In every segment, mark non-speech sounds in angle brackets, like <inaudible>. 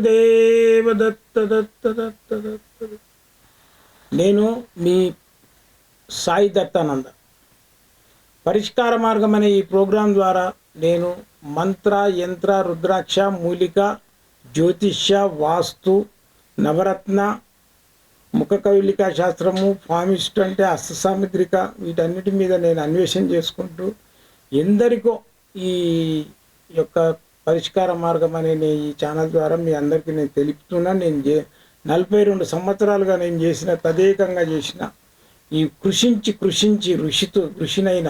గురుదేవ దత్త దత్త దత్త దత్త నేను మీ సాయి దత్తానంద పరిష్కార మార్గం అనే ఈ ప్రోగ్రాం ద్వారా నేను మంత్ర యంత్ర రుద్రాక్ష మూలిక జ్యోతిష్య వాస్తు నవరత్న ముఖ కవిలికా శాస్త్రము ఫామిస్ట్ అంటే హస్త వీటన్నిటి మీద నేను అన్వేషణ చేసుకుంటూ ఎందరికో ఈ యొక్క పరిష్కార మార్గం అనే నేను ఈ ఛానల్ ద్వారా మీ అందరికీ నేను తెలుపుతున్నా. నేను చే నలభై రెండు సంవత్సరాలుగా నేను చేసిన తదేకంగా చేసిన ఈ కృషించి కృషించి ఋషితో ఋషినైన.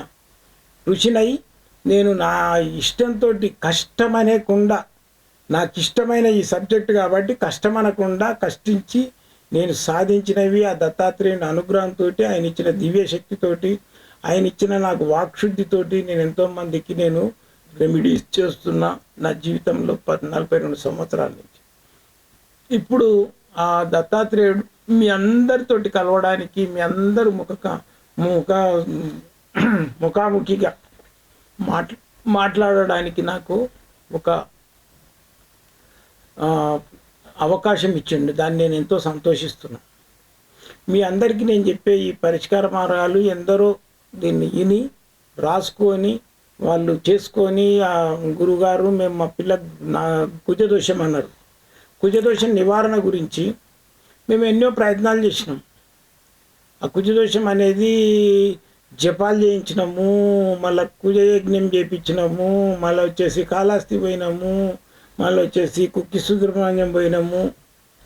ఋషినై నేను నా ఇష్టంతో కష్టమనేకుండా నాకు ఇష్టమైన ఈ సబ్జెక్ట్ కాబట్టి కష్టమనకుండా కష్టించి నేను సాధించినవి ఆ దత్తాత్రేయుని అనుగ్రహంతో ఆయన ఇచ్చిన దివ్య శక్తితోటి ఆయన ఇచ్చిన నాకు వాక్శుద్ధితోటి నేను ఎంతో మందికి నేను రెమెడీస్ చేస్తున్న నా జీవితంలో పద్ నలభై రెండు సంవత్సరాల నుంచి. ఇప్పుడు ఆ దత్తాత్రేయుడు మీ అందరితోటి కలవడానికి మీ అందరు ముఖ ముఖ ముఖాముఖిగా మాట్ మాట్లాడడానికి నాకు ఒక అవకాశం ఇచ్చిండు. దాన్ని నేను ఎంతో సంతోషిస్తున్నాను మీ అందరికీ నేను చెప్పే ఈ పరిష్కార మార్గాలు ఎందరో దీన్ని విని రాసుకొని వాళ్ళు చేసుకొని ఆ గురుగారు మేము మా పిల్ల నా కుజదోషం అన్నారు. కుజదోషం నివారణ గురించి మేము ఎన్నో ప్రయత్నాలు చేసినాం. ఆ కుజదోషం అనేది జపాలు చేయించినాము మళ్ళీ కుజయజ్ఞం చేయించినాము మళ్ళీ వచ్చేసి కాళహస్తి పోయినాము మళ్ళీ వచ్చేసి కుక్కి సుబ్రహ్మణ్యం పోయినాము.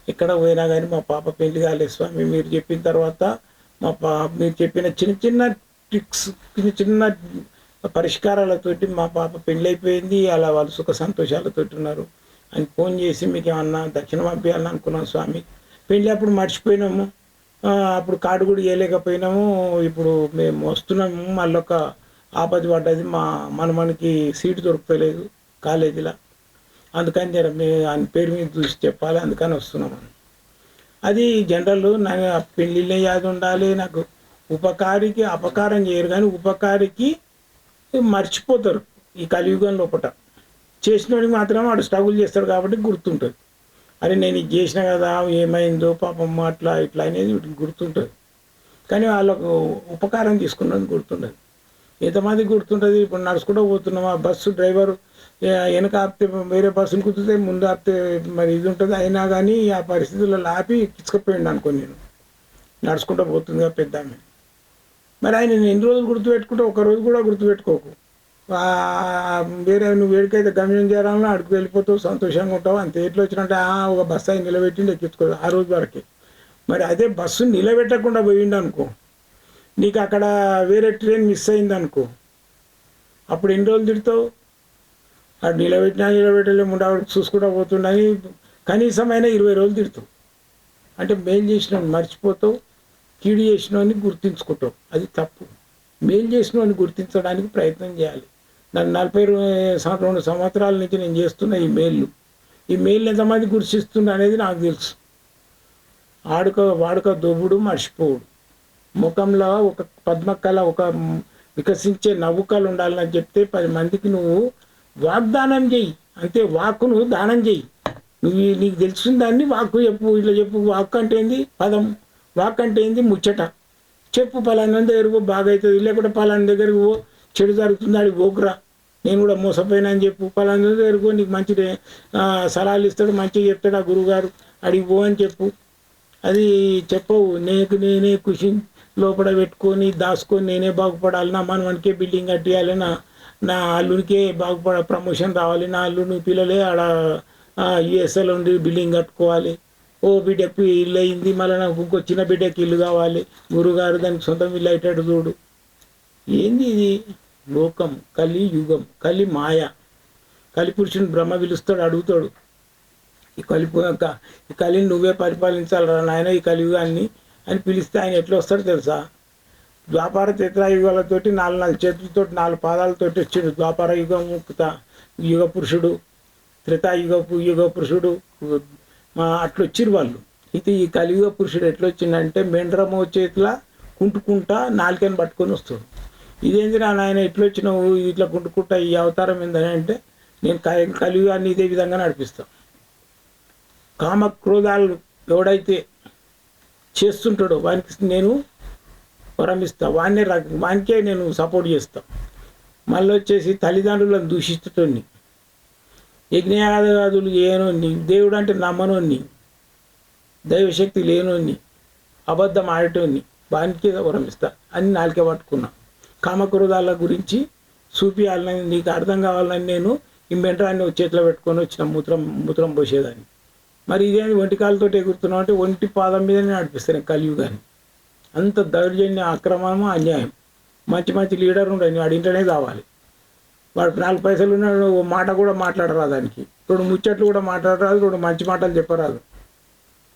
ఎక్కడ పోయినా కానీ మా పాప పెళ్ళి కాలేదు స్వామి మీరు చెప్పిన తర్వాత మా పా మీరు చెప్పిన చిన్న చిన్న ట్రిక్స్ చిన్న చిన్న పరిష్కారాలతోటి మా పాప పెళ్ళైపోయింది అయిపోయింది అలా వాళ్ళు సుఖ సంతోషాలతో ఉన్నారు. అని ఫోన్ చేసి మీకు ఏమన్నా దక్షిణం పంపించాలని అనుకున్నాం స్వామి. పెళ్ళి అప్పుడు మర్చిపోయినాము. అప్పుడు కాడు కూడా చేయలేకపోయినాము ఇప్పుడు మేము వస్తున్నాము. మళ్ళీ ఒక ఆపద పడ్డది. మా మనమనికి సీటు దొరకలేదు కాలేజీలో. అందుకని జర మీ ఆయన పేరు మీద చూసి చెప్పాలి. అందుకని వస్తున్నాం అది జనరల్ నాకు పెళ్ళిళ్ళే యాది ఉండాలి నాకు. ఉపకారికి అపకారం చేయరు కానీ ఉపకారికి మర్చిపోతారు ఈ కలియుగం లోపల చేసినోడికి మాత్రం వాడు స్ట్రగుల్ చేస్తాడు కాబట్టి గుర్తుంటుంది. అరే నేను ఇది చేసిన కదా ఏమైందో పాపం అట్లా ఇట్లా అనేది వీటికి గుర్తుంటుంది. కానీ వాళ్ళకు ఉపకారం తీసుకున్నది గుర్తుండదు ఎంతమంది గుర్తుంటుంది? ఇప్పుడు నడుచుకుంటూ పోతున్నాం ఆ బస్సు డ్రైవర్ వెనక ఆపితే వేరే బస్సును కుదిరితే ముందు ఆపితే మరి ఇది ఉంటుంది. అయినా కానీ ఆ పరిస్థితుల్లో ఆపి కిచ్చుకపోయిండు అనుకో నేను. నడుచుకుంటూ పోతుందిగా పెద్ద ఆమె మరి ఆయన ఎన్ని రోజులు గుర్తుపెట్టుకుంటే? ఒక రోజు కూడా గుర్తుపెట్టుకోకు. వేరే నువ్వు వేడికైతే గమ్యం చేరాలని అడుగు వెళ్ళిపోతావు సంతోషంగా ఉంటావు అంతే. ఎట్లా వచ్చినట్టే ఆ, ఒక బస్సు ఆయన నిలబెట్టిండి ఎక్కించుకో ఆ రోజు వరకే. మరి అదే బస్సు నిలబెట్టకుండా పోయిండు అనుకో నీకు అక్కడ వేరే ట్రైన్ మిస్ అయింది అనుకో అప్పుడు ఎన్ని రోజులు తిడతావు? అటు నిలబెట్టినా నిలబెట్టలే ముండావిడికి చూసుకుంటా పోతుండని కనీసమైన ఇరవై రోజులు తిడతావు. అంటే మేలు చేసినోని మర్చిపోతావు. కీడు చేసినవని గుర్తించుకుంటాం. అది తప్పు. మేలు చేసినోని గుర్తించడానికి ప్రయత్నం చేయాలి. నన్ను నలభై రెండు సంవత్సరాల నుంచి నేను చేస్తున్న ఈ మేళ్ళు ఈ మేళ్ళు ఎంతమంది గుర్తిస్తున్నా అనేది నాకు తెలుసు. ఆడుక వాడుక దొబ్బుడు మర్చిపోవుడు. ముఖంలో ఒక పద్మకళ ఒక వికసించే నవ్వుకలు ఉండాలని చెప్తే పది మందికి నువ్వు వాగ్దానం చెయ్యి. అంతే వాక్కును దానం చెయ్యి. నువ్వు నీకు తెలిసిన దాన్ని వాక్కు చెప్పు ఇట్లా చెప్పు. వాక్కు అంటే ఏంది? పదం. వాక్ అంటే ఏంది ముచ్చట? చెప్పు పలానా దగ్గరకు బాగా అవుతుంది లేకుంటే పలానా దగ్గరకు పో చెడు జరుగుతుంది అది పోకురా. నేను కూడా మోసపోయినా అని చెప్పు. పలానా దగ్గరకు నీకు మంచి సలహాలు ఇస్తాడు మంచిగా చెప్తాడు ఆ గురువుగారు. అడిగి పో అని చెప్పు. అది చెప్పవు. నేను నేనే కృషి లోపల పెట్టుకొని దాచుకొని నేనే బాగుపడాలి. నా మనవనికే బిల్డింగ్ కట్టియాలి. నా నా అల్లునికే బాగుపడ ప్రమోషన్ రావాలి. నా అల్లుని పిల్లలే ఆడ యుఎస్ఎల్ ఉండి బిల్డింగ్ కట్టుకోవాలి. ఓ బిడ్డకు ఇల్లు అయింది మళ్ళీ నాకు ఇంకో చిన్న బిడ్డకి ఇల్లు కావాలి. గురుగారు దానికి సొంతం ఇల్లు అయ్యేటట్టు చూడు. ఏంది ఇది? లోకం కలి యుగం కలి మాయ. కలి పురుషుని బ్రహ్మ పిలుస్తాడు అడుగుతాడు. ఈ కలి ఈ కలిని నువ్వే పరిపాలించాలరా నాయన ఈ కలియుగాన్ని అని పిలిస్తే ఆయన ఎట్లా వస్తాడు తెలుసా? ద్వాపార త్రేతాయుగాలతోటి నాలుగు నాలుగు చేతులతో నాలుగు పాదాలతోటి వచ్చాడు ద్వాపార యుగం యుగ పురుషుడు త్రేతాయుగపు యుగ పురుషుడు మా అట్లా వాళ్ళు. అయితే ఈ కలియుగ పురుషుడు ఎట్లొచ్చిందంటే మెండ్రమో చేతుల కుంటుకుంటా నాలుకని పట్టుకొని వస్తాడు. ఇదేంది నా నాయన ఎట్లొచ్చినావు ఇట్లా కుంటుకుంటా ఈ అవతారం ఏందని అంటే నేను కలియుగాన్ని ఇదే విధంగా నడిపిస్తాను కామ క్రోధాలు ఎవడైతే చేస్తుంటాడో వానికి నేను వరమిస్తా. వాడిని వానికే నేను సపోర్ట్ చేస్తా. మళ్ళీ వచ్చేసి తల్లిదండ్రులను దూషిస్తుటోని యజ్ఞయాగాదులు ఏనోని దేవుడు అంటే నమ్మనోని దైవశక్తి లేనోని అబద్ధం ఆడటోని వానికి వరమిస్తా అని నాలుకే పట్టుకున్నా. కామక్రోధాల గురించి చూపియాలని నీకు అర్థం కావాలని నేను ఈ మెంటరాన్ని చేతిలో పెట్టుకొని వచ్చిన మూత్రం మూత్రం పోసేదాన్ని. మరి ఇదేంటి ఒంటికాలతో ఎగురుతున్నావు అంటే ఒంటి పాదం మీదనే నడిపిస్తాను కలియుగాన్ని. అంత దౌర్జన్య అక్రమము అన్యాయం. మంచి మంచి లీడర్ ఉండని వాడి ఇంట్లోనే కావాలి. వాడు నాలుగు పైసలు ఉన్నాడు ఓ మాట కూడా మాట్లాడరాదు దానికి. రెండు ముచ్చట్లు కూడా మాట్లాడరాదు రెండు మంచి మాటలు చెప్పరాదు.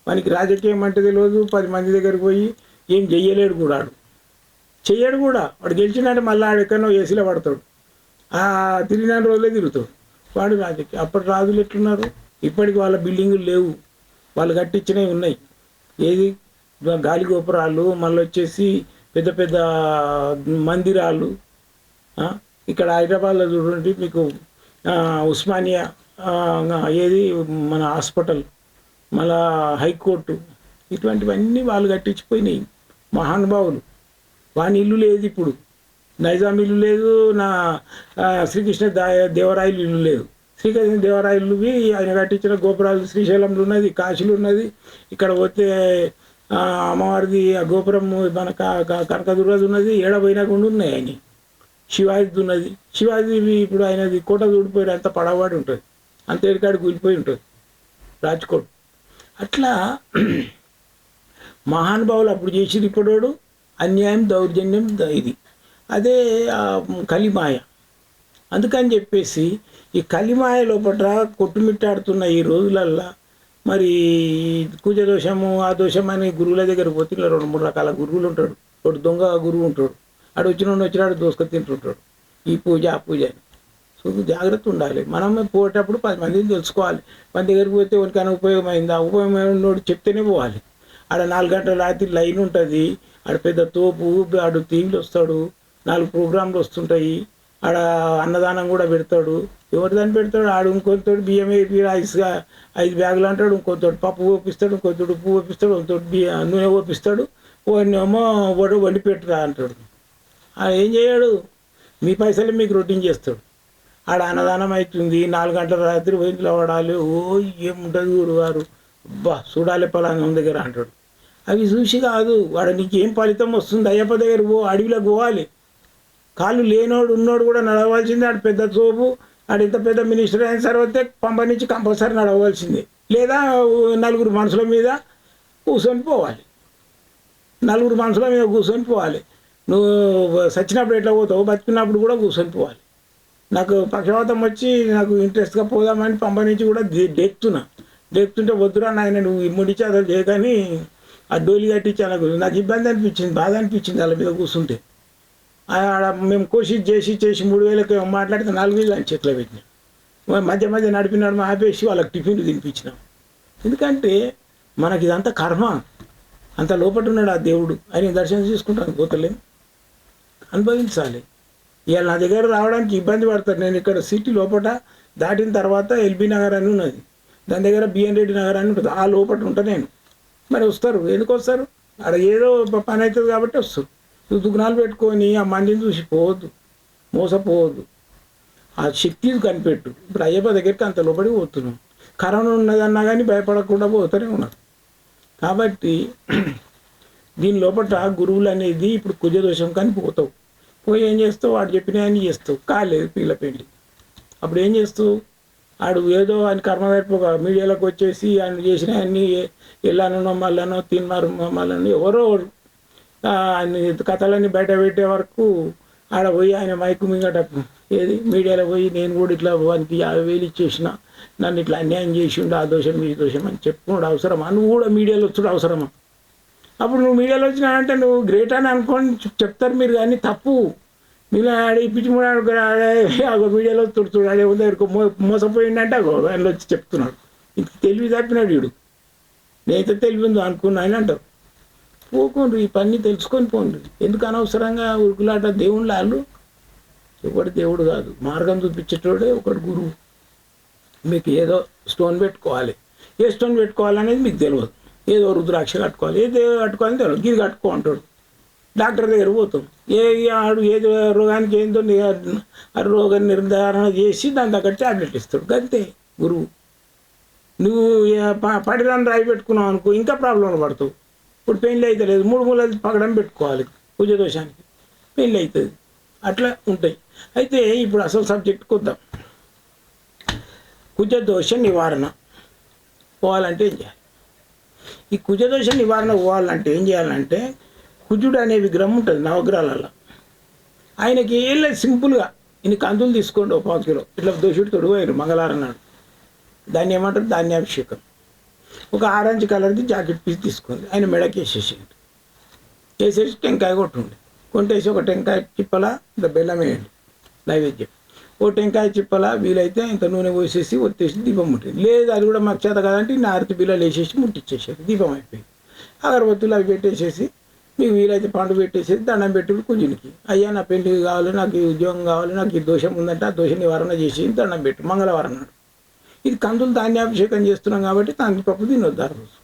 మనకి రాజకీయం అంటే తెలియదు పది మంది దగ్గరికి పోయి ఏం చెయ్యలేడు కూడా చెయ్యడు కూడా. వాడు గెలిచినంటే మళ్ళీ ఆడు ఎక్కడో ఏసీలో పడతాడు. తిరిగిన రోజులే తిరుగుతాడు. వాడు రాజకీయం అప్పటి రాజులు ఎట్లున్నారు? ఇప్పటికి వాళ్ళ బిల్డింగులు లేవు. వాళ్ళు కట్టించినవి ఉన్నాయి. ఏది? గాలి గోపురాలు మళ్ళీ వచ్చేసి పెద్ద పెద్ద మందిరాలు ఇక్కడ హైదరాబాద్లో చూడండి మీకు ఉస్మానియా ఏది మన హాస్పిటల్ మళ్ళా హైకోర్టు ఇటువంటివన్నీ వాళ్ళు కట్టించిపోయినాయి. మహానుభావులు వాని ఇల్లు లేదు ఇప్పుడు. నైజాం ఇల్లు లేదు నా శ్రీకృష్ణ దా- దేవరాయలు ఇల్లు లేదు. శ్రీకృష్ణ దేవరాయలువి ఆయన కట్టించిన గోపురాలు శ్రీశైలంలో ఉన్నది కాశీలు ఉన్నది. ఇక్కడ పోతే అమ్మవారిది ఆ గోపురం మన కనకదుర్గది ఉన్నది ఏడపోయినా కూడా ఉన్నాయి ఆయన శివాజీది ఉన్నది. శివాజీ ఇప్పుడు ఆయనది కోట దూడిపోయి అంత పడవాడి ఉంటుంది. అంత ఏడికాడు కూలిపోయి ఉంటుంది. రాజ్కోట్. అట్లా మహానుభావులు అప్పుడు చేసి ఇప్పుడోడు అన్యాయం దౌర్జన్యం ఇది. అదే కలిమాయ. అందుకని చెప్పేసి ఈ కలిమాయ లోపల కొట్టుమిట్టాడుతున్న ఈ రోజులల్లా మరి కుజ దోషము ఆ దోషం అని గురువుల దగ్గర పోతే రెండు మూడు రకాల గురువులు ఉంటాడు. ఒకటి దొంగ గురువు ఉంటాడు. ఆడు వచ్చిన వచ్చినాడు దోసుకొని తింటుంటాడు. ఈ పూజ ఆ పూజ అని. సో జాగ్రత్త ఉండాలి. మనం పోయేటప్పుడు పది మందిని తెలుసుకోవాలి. మన దగ్గరికి పోతే ఉనికైనా ఉపయోగం అయిందా ఉపయోగం ఉన్నోడు చెప్తేనే పోవాలి. ఆడ నాలుగు గంటల రాత్రి లైన్ ఉంటుంది. ఆడ పెద్ద తోపు ఆడు టీవీలు వస్తాడు. నాలుగు ప్రోగ్రాంలు వస్తుంటాయి. ఆడ అన్నదానం కూడా పెడతాడు. ఎవరి దాన్ని పెడతాడు? ఆడు ఇంకొంతోడు బియ్యం వేపి రైస్గా ఐదు బ్యాగులు అంటాడు. ఇంకొంతోడు పప్పు ఓపిస్తాడు ఇంకొంతోడు ఉప్పు ఓపిస్తాడు ఇంకొంతోడు బియ్యం నూనె ఓపిస్తాడు వాడినేమో వడ వండి పెట్టురా అంటాడు. ఆ ఏం చేయడు? మీ పైసలు మీకు రొటీన్ చేస్తాడు. ఆడ అన్నదానం అవుతుంది నాలుగు గంటల రాత్రి పోయి నిలబడాలి. ఓ ఏముంటుంది గురువారు అబ్బా చూడాలి పలాంగం దగ్గర అంటాడు. అవి చూసి కాదు వాడు నీకేం ఫలితం వస్తుంది? అయ్యప్ప దగ్గర పో అడవిలో పోవాలి కాళ్ళు లేనోడు ఉన్నోడు కూడా నడవలసిందే. ఆడు పెద్ద చూపు ఆడు ఇంత పెద్ద మినిస్టర్ అయిన తర్వాత పంప నుంచి కంపల్సరీ నడవలసిందే. లేదా నలుగురు మనుషుల మీద కూర్చొని పోవాలి. నలుగురు మనుషుల మీద కూర్చొని పోవాలి. నువ్వు చచ్చినప్పుడు ఎట్లా పోతావు? బతికినప్పుడు కూడా కూర్చొని పోవాలి. నాకు పక్షవాతం వచ్చి నాకు ఇంట్రెస్ట్గా పోదామని పంప నుంచి కూడా డెక్తున్నా డెక్తుంటే డెక్కుతుంటే వద్దురా నాయన నువ్వు ఇమ్ముడిచ్చి అసలు చేయకని ఆ డోలి కట్టించి నాకు. నాకు ఇబ్బంది అనిపించింది బాధ అనిపించింది వాళ్ళ మీద కూర్చుంటే. ఆడ మేము కోషిష్ చేసి చేసి మూడు వేలకి మాట్లాడితే నాలుగు వేలు అని చెట్లో పెట్టినాం. మధ్య మధ్య నడిపినాడు ఆపేసి వాళ్ళకి టిఫిన్లు తినిపించినాం. ఎందుకంటే మనకి ఇదంతా కర్మ. అంత లోపల ఉన్నాడు ఆ దేవుడు. ఆయన దర్శనం చేసుకుంటాను పోతలేం. అనుభవించాలి. ఇవాళ నా దగ్గర రావడానికి ఇబ్బంది పడతారు. నేను ఇక్కడ సిటీ లోపల దాటిన తర్వాత ఎల్బీ నగర్ అని ఉన్నది. దాని దగ్గర బిఎన్ రెడ్డి నగర్ అని ఉంటుంది. ఆ లోపల ఉంటా నేను. మరి వస్తారు. ఎందుకు వస్తారు? అక్కడ ఏదో పని అవుతుంది కాబట్టి వస్తారు. దుగ్గునాలు దుగ్నాలు పెట్టుకొని ఆ మందిని చూసి పోవద్దు. మోసపోవద్దు. ఆ శక్తి కనిపెట్టు. ఇప్పుడు అయ్యప్ప దగ్గరికి అంత లోపలికి పోతున్నాం. కరోనా ఉన్నదన్నా కానీ భయపడకుండా పోతూనే ఉన్నారు కాబట్టి దీని లోపల గురువులు అనేది ఇప్పుడు కుజదోషం కానీ పోతావు పోయి ఏం చేస్తావు? వాడు చెప్పిన అని చేస్తావు. కాలేదు పిల్ల పెళ్ళి అప్పుడు ఏం చేస్తావు? ఆడు ఏదో ఆయన కర్మ మీడియాలోకి వచ్చేసి ఆయన చేసిన అన్ని ఎల్లానో మళ్ళనో తిన్నారు మళ్ళనో ఎవరో ఆయన కథలన్నీ బయట పెట్టే వరకు ఆడ పోయి ఆయన మైకు మింగట. ఏది? మీడియాలో పోయి నేను కూడా ఇట్లా వానికి యాభై వేలు ఇచ్చేసిన. నన్ను ఇట్లా అన్యాయం చేసిండు ఆ దోషం ఈ దోషం అని చెప్పుకున్నాడు. అవసరమా? నువ్వు కూడా మీడియాలో వచ్చుడు అవసరమా? అప్పుడు నువ్వు మీడియాలో వచ్చినావంటే నువ్వు గ్రేట్ అని అనుకోని చెప్తారు మీరు కానీ తప్పు. మీరు ఆడ పిచ్చి మూడు అగో మీడియాలో తుడుతుడు ఆడే ఉందా మో మోసపోయిందంటే అగో ఆయన వచ్చి చెప్తున్నాడు. ఇంత తెలివి తప్పినాడు వీడు. నేనైతే తెలివి ఉందో అనుకున్నా ఆయన అంటారు. పోకుండ్రు ఈ పని తెలుసుకొని పోండి ఎందుకు అనవసరంగా ఉరుకులాట దేవుళ్ళు వాళ్ళు? ఒకటి దేవుడు కాదు. మార్గం చూపించేటోడే ఒకటి గురువు. మీకు ఏదో స్టోన్ పెట్టుకోవాలి. ఏ స్టోన్ పెట్టుకోవాలనేది మీకు తెలియదు. ఏదో రుద్రాక్ష కట్టుకోవాలి ఏదో కట్టుకోవాలి తెలియదు. ఇది కట్టుకో అంటాడు. డాక్టర్ దగ్గర పోతాం. ఏ ఆడు ఏదో రోగానికి ఏందో ఆ రోగ నిర్ధారణ చేసి దాని తగ్గట్టు టాబ్లెట్ ఇస్తాడు. అంతే గురువు. నువ్వు ఏ- ప- పడిరాని రాయి పెట్టుకున్నావు అనుకో ఇంకా ప్రాబ్లంలో పడతావు. ఇప్పుడు పెళ్ళి అయితే లేదు. మూడు మూలలు పగడం పెట్టుకోవాలి పూజ దోషానికి. పెళ్ళి అవుతుంది అట్లా ఉంటాయి. అయితే ఇప్పుడు అసలు సబ్జెక్ట్ కొద్దాం. కుజ దోష నివారణ. పోవాలంటే ఏం చేయాలి? ఈ కుజదోష నివారణ పోవాలంటే ఏం చేయాలంటే కుజుడు అనే విగ్రహం ఉంటుంది నవగ్రహాలలో. ఆయనకి ఏం లేదు సింపుల్గా ఇన్ని కందులు తీసుకోండి ఒక పావు కిలో. ఇట్లా దోషుడు తొడుగు మంగళవారం నాడు. దాన్ని ఏమంటారు? ధాన్యాభిషేకం. ఒక ఆరెంజ్ కలర్ది జాకెట్ పీస్ తీసుకోండి. ఆయన మెడకి వేసేసేయండి. వేసేసి టెంకాయ కొట్టుండి. కొంటేసి ఒక టెంకాయ చిప్పల ఇంత బెల్లం వేయండి. నైవేద్యం. ఓ టెంకాయ చెప్పాలా వీలైతే ఇంత నూనె పోసేసి ఒత్తేసి దీపం ముట్టింది. లేదు అది కూడా మాకు చేత కదంటే నా అరటి బిల్లలు వేసేసి ముట్టించేసేది దీపం అయిపోయింది. అగరబత్తులు అవి పెట్టేసేసి మీకు వీలైతే పండు పెట్టేసేసి దండం పెట్టి కుజునికి అయ్యా నా పెళ్ళి కావాలి నాకు ఈ ఉద్యోగం కావాలి నాకు ఈ దోషం ఉందంటే ఆ దోష నివారణ చేసి దండం పెట్టు. మంగళవారం నాడు. ఇది కందులు ధాన్యాభిషేకం చేస్తున్నాం కాబట్టి తాంత్రికప్పు తినొద్దు ఆ రోజు.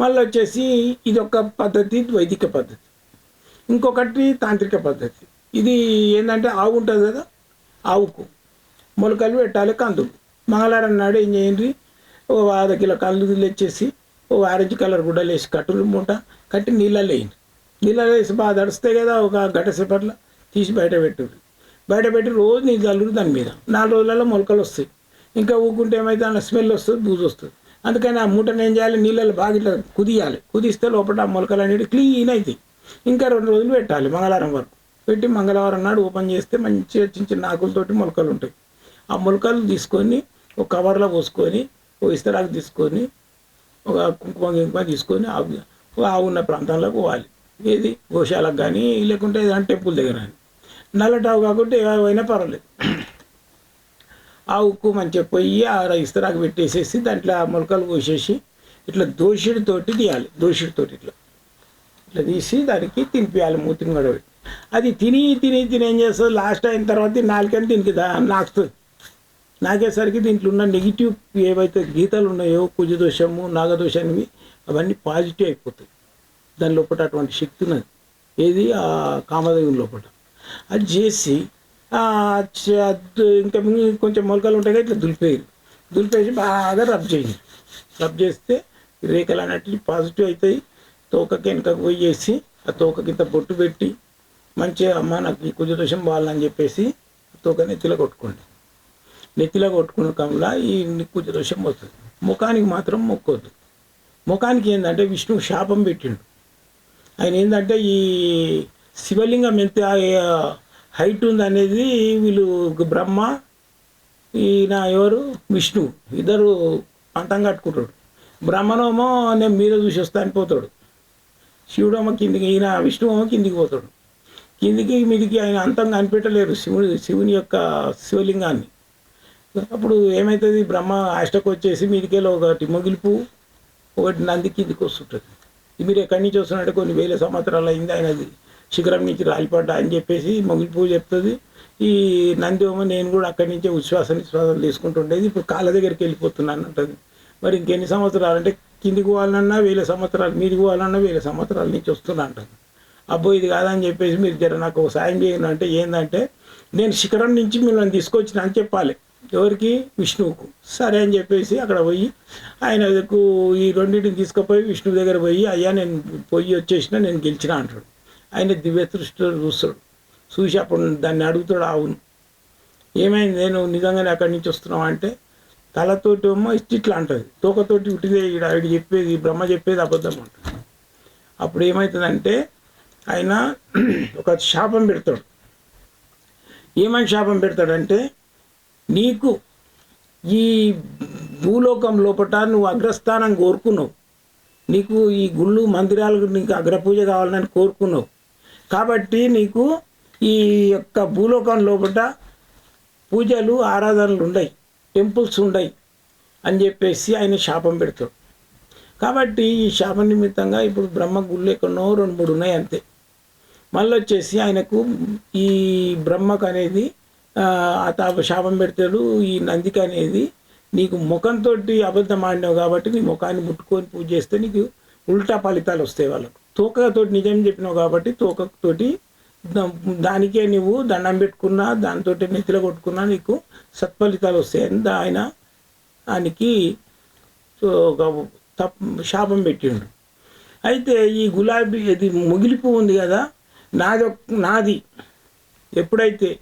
మళ్ళీ వచ్చేసి ఇది ఒక పద్ధతి వైదిక పద్ధతి. ఇంకొకటి తాంత్రిక పద్ధతి. ఇది ఏంటంటే ఆవు ఉంటుంది కదా ఆవుకు. మొలకలు పెట్టాలి కందులు మంగళవారం నాడు ఏం చేయండి ఓ అర్ధ కిలో కందులు తెచ్చేసి ఓ ఆరెంజ్ కలర్ గుడ్డలు వేసి కట్టులు మూట కట్టి నీళ్ళలో వేయండి. నీళ్ళలో వేసి బాగా తడుస్తాయి కదా ఒక గంట సేపట్లో తీసి బయట పెట్టుర్రి బయట పెట్టి రోజు నీళ్ళు చల్లురు దాని మీద. నాలుగు రోజులలో మొలకలు వస్తాయి. ఇంకా ఊకుంటే ఏమైతే అన్న స్మెల్ వస్తుంది బూజు వస్తుంది. అందుకని ఆ మూటను ఏం చేయాలి? నీళ్ళలో బాగా ఇట్లా కుదియాలి. కుదిస్తే లోపల ఆ మొలకలు అనేవి క్లీన్ అవుతాయి ఇంకా రెండు రోజులు పెట్టాలి మంగళవారం వరకు. పెట్టి మంగళవారం నాడు ఓపెన్ చేస్తే మంచిగా చిన్న చిన్న ఆకులతోటి మొలకలు ఉంటాయి. ఆ మొలకలు తీసుకొని ఒక కవర్లో పోసుకొని ఒక ఇస్తరాకు తీసుకొని ఒక కుంకుమ గింకుమ తీసుకొని ఆవు ఆవు ఉన్న ప్రాంతంలోకి పోవాలి. ఏది? గోశాలకు కానీ లేకుంటే ఏదైనా టెంపుల్ దగ్గర కానీ. నల్లటావు కాకుంటే ఏమైనా పర్వాలేదు. ఆవుకు మంచిగా పొయ్యి ఆ ఇస్తరాకు పెట్టేసేసి దాంట్లో ఆ మొలకలు పోసేసి ఇట్లా దోషుడితోటి తీయాలి. దోషుడితోటి ఇట్లా. ఇట్లా తీసి దానికి తినిపించాలి మూతిని కూడా పెట్టి అది తిని తిని తిని ఏం చేస్తుంది? లాస్ట్ అయిన తర్వాత నాలుగని దీనికి దా- నాకుతుంది నాకేసరికి దీంట్లో ఉన్న నెగిటివ్ ఏవైతే గీతలు ఉన్నాయో కుజదోషము నాగదోషానివి అవన్నీ పాజిటివ్ అయిపోతాయి. దాని లోపల అటువంటి శక్తి ఉన్నది. ఏది? ఆ కామదేవుని లోపల. అది చేసి ఇంకా కొంచెం మొలకలు ఉంటాయి ఇట్లా దులిపేయాలి దులిపేసి బాగా రబ్ చేయండి. రబ్ చేస్తే రేఖలు అన్నట్టు పాజిటివ్ అవుతాయి. తోకకి వెనకకు పోయేసి ఆ తోక ఇంత బొట్టు పెట్టి మంచిగా అమ్మ నాకు ఈ దోషం బాగాలని చెప్పేసి తోక నెత్తిలో కొట్టుకోండి నెత్తిలో కొట్టుకున్న కమలా ఈ కుజ దోషం వస్తుంది ముఖానికి మాత్రం మొక్కొద్దు. ముఖానికి ఏంటంటే విష్ణువు శాపం పెట్టిండు. ఆయన ఏంటంటే ఈ శివలింగం ఎంత హైట్ ఉంది అనేది వీళ్ళు బ్రహ్మ ఈయన ఎవరు? విష్ణు. ఇద్దరు పంతం కట్టుకుంటాడు బ్రహ్మనేమో నేను మీద చూసి వస్తా అని పోతాడు. శివుడేమో కిందికి ఈయన విష్ణువేమో కిందికి పోతాడు. కిందికి మీదికి ఆయన అంతం కనిపెట్టలేరు. శివుడు శివుని యొక్క శివలింగాన్ని. అప్పుడు ఏమవుతుంది బ్రహ్మ అష్టకు వచ్చేసి మీదికెళ్ళి ఒకటి మొగిలి పువ్వు ఒకటి నంది కిందికి వస్తుంటుంది. ఇది మీరు ఎక్కడి నుంచి వస్తున్నట్టు కొన్ని వేల సంవత్సరాలు అయింది ఆయనది. శిఖరం నుంచి రాలిపడ్డా అని చెప్పేసి మొగిలి పువ్వు చెప్తుంది. ఈ నంది ఏమో నేను కూడా అక్కడి నుంచే ఉచ్ఛ్వాస నిశ్వాసం తీసుకుంటుండేది. ఇప్పుడు కాళ్ళ దగ్గరికి వెళ్ళిపోతున్నాను అంటుంది. మరి ఇంకెన్ని సంవత్సరాలు? అంటే కిందికి పోవాలన్నా వేల సంవత్సరాలు మీదికి పోవాలన్నా వేల సంవత్సరాల నుంచి వస్తున్నా అంటుంది. అబ్బో ఇది కాదని చెప్పేసి మీరు జర నాకు ఒక సాయం చేయండి అంటే ఏంటంటే నేను శిఖరం నుంచి మిమ్మల్ని తీసుకొచ్చిన అని చెప్పాలి. ఎవరికి? విష్ణువుకు. సరే అని చెప్పేసి అక్కడ పోయి ఆయనకు ఈ రెండింటిని తీసుకుపోయి విష్ణువు దగ్గర పోయి అయ్యా నేను పోయి వచ్చేసిన నేను గెలిచిన అంటాడు. ఆయన దివ్య చూస్తాడు. చూసి అప్పుడు దాన్ని అడుగుతాడు అవును. ఏమైంది? నేను నిజంగానే అక్కడి నుంచి వస్తున్నావు? అంటే తలతోటి ఏమో ఇట్లా అంటుంది. తోకతోటి ఉట్టిదే ఈడ ఆవిడ చెప్పేది బ్రహ్మ చెప్పేది అబద్ధం అంటుంది. అప్పుడు ఏమవుతుందంటే ఆయన ఒక శాపం పెడతాడు. ఏమని శాపం పెడతాడంటే నీకు ఈ భూలోకం లోపట నువ్వు అగ్రస్థానం కోరుకున్నావు. నీకు ఈ గుళ్ళు మందిరాలకు నీకు అగ్రపూజ కావాలని కోరుకున్నావు. కాబట్టి నీకు ఈ యొక్క భూలోకం లోపట పూజలు ఆరాధనలు ఉండయి టెంపుల్స్ ఉండయి అని చెప్పేసి ఆయన శాపం పెడతాడు. కాబట్టి ఈ శాప నిమిత్తంగా ఇప్పుడు బ్రహ్మ గుళ్ళు ఎక్కడో రెండు మూడు ఉన్నాయి అంతే. మళ్ళీ వచ్చేసి ఆయనకు ఈ బ్రహ్మకు అనేది ఆ, శాపం పెడతాడు ఈ నందికి అనేది నీకు ముఖంతో అబద్ధం ఆడినావు కాబట్టి నీ ముఖాన్ని ముట్టుకొని పూజ చేస్తే నీకు ఉల్టా ఫలితాలు వస్తాయి వాళ్ళకు. తోకతోటి నిజం చెప్పినావు కాబట్టి తోకతోటి దానికే నువ్వు దండం పెట్టుకున్నా దాంతో నెత్తిలో కొట్టుకున్నా నీకు సత్ఫలితాలు వస్తాయి ఆయన ఆయనకి ఒక తప్ శాపం పెట్టిండు. అయితే ఈ గులాబీ ఇది ముగిలి పువ్వు ఉంది కదా నాది నాది ఎప్పుడైతే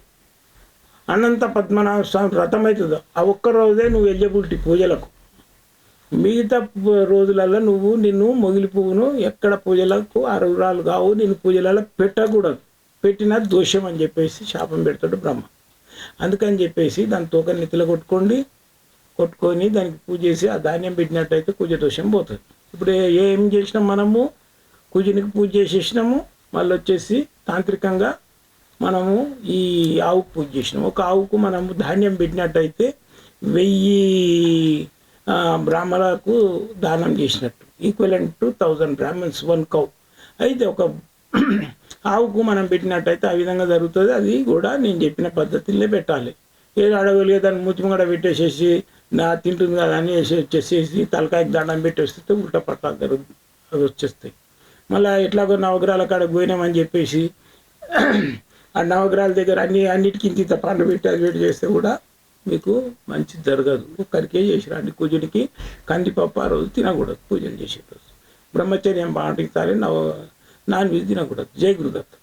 అనంత పద్మనాభ స్వామి వ్రతం అవుతుందో ఆ ఒక్క రోజే నువ్వు ఎలిజిబిలిటీ పూజలకు. మిగతా రోజులలో నువ్వు నిన్ను మొగిలి పువ్వును ఎక్కడ పూజలకు అర్హురాలు కావు నిన్ను పూజలలో పెట్టకూడదు. పెట్టిన దోషం అని చెప్పేసి శాపం పెడతాడు బ్రహ్మ. అందుకని చెప్పేసి దాని తోక నెత్తిలో కొట్టుకోండి కొట్టుకొని దానికి పూజ చేసి ఆ ధాన్యం పెట్టినట్టయితే కుజ దోషం పోతుంది. ఇప్పుడు ఏ- ఏం చేసినాం మనము? కుజునికి పూజ చేసేసినాము మళ్ళీ వచ్చేసి తాంత్రికంగా మనము ఈ ఆవుకు పూజ చేసినాం. ఒక ఆవుకు మనము ధాన్యం పెట్టినట్టయితే వెయ్యి ఆ, బ్రాహ్మణులకు దానం చేసినట్టు. Equivalent to thousand Brahmans one cow అయితే ఒక <clears throat> ఆవుకు మనం పెట్టినట్టయితే ఆ విధంగా జరుగుతుంది. అది కూడా నేను చెప్పిన పద్ధతిలో పెట్టాలి. ఏదో అడగలిగే దాన్ని మూతిమగడ పెట్టేసేసి నా తింటుంది కదా అని వేసి వచ్చేసేసి తలకాయకి దండం పెట్టేస్తే ఉల్టా పట్టాలు జరుగుతుంది అవి వచ్చేస్తాయి. మళ్ళీ ఎట్లాగో నవగ్రహాల కాడకు పోయినామని చెప్పేసి ఆ నవగ్రహాల దగ్గర అన్ని అన్నిటికీ ఇంత పండు పెట్టి అది పెట్టి చేస్తే కూడా మీకు మంచి జరగదు. ఒక్కరికే చేసిరు అన్ని కుజుడికి కందిపప్పు ఆ రోజు తినకూడదు. పూజలు చేసే రోజు బ్రహ్మచర్యం పాటించాలి. నవ నాన్ వెజ్ తినకూడదు. జై గురుదత్త.